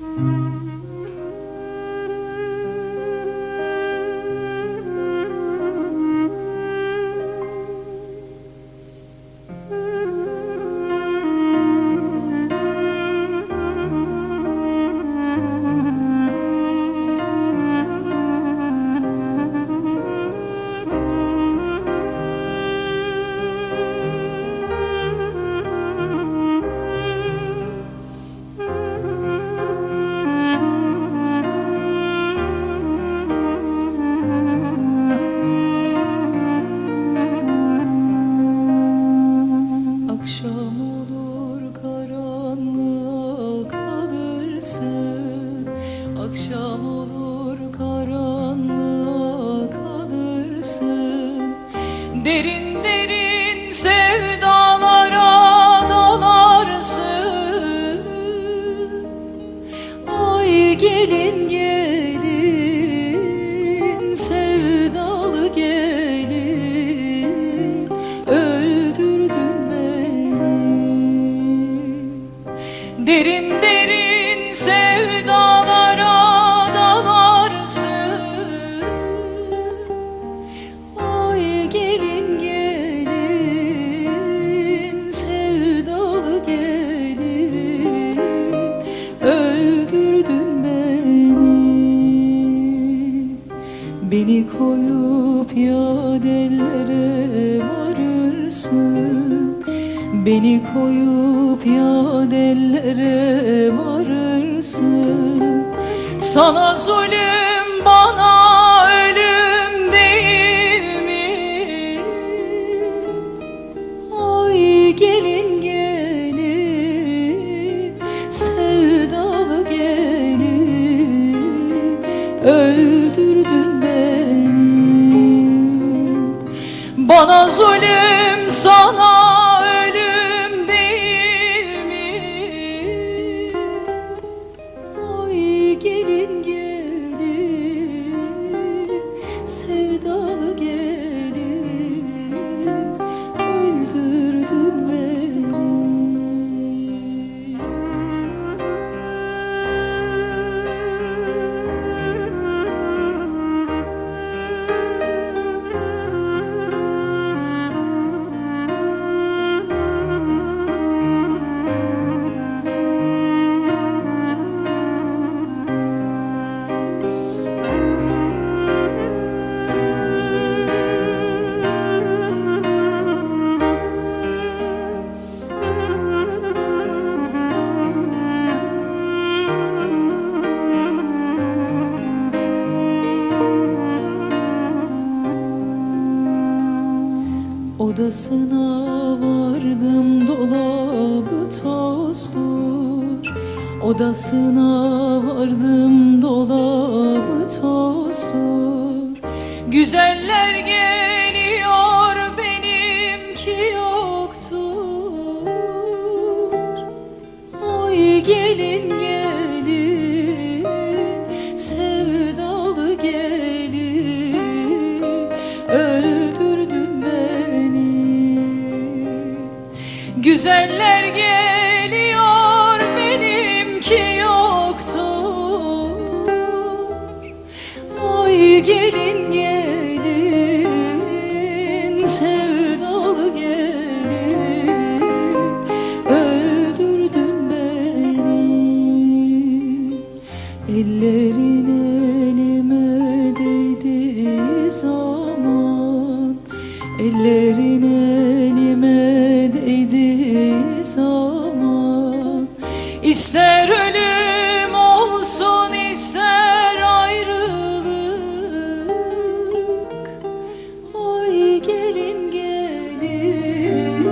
Akşam Akşam olur karanlığa kalırsın. Derin derin sevdalara dalarsın. Ay gelin gelin sevdalı gelin. Öldürdün beni. Derin derin sevdalara Beni koyup yadellere varırsın. Beni koyup yadellere varırsın. Sana zulüm bana ölüm değil mi? Ay gelin gelin sevdalı gelin. Öldürdün beni Bana zulüm sana ölüm değil mi? Ay gelin gelin sevdalı gelin Odasına vardım dolabı tozdur. Odasına vardım dolabı tozdur. Güzeller geliyor benimki yoktur. Gelin gelin Güzeller geliyor benimki yoktur. Ay gelin gelin sevdalı gelin. Öldürdün beni Ellerin elime değdiği zaman. Ellerin zaman. İster ölüm olsun ister ayrılık. Ay gelin gelin.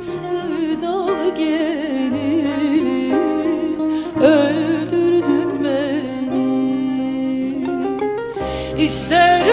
Sevdalı gelin. Öldürdün beni. İster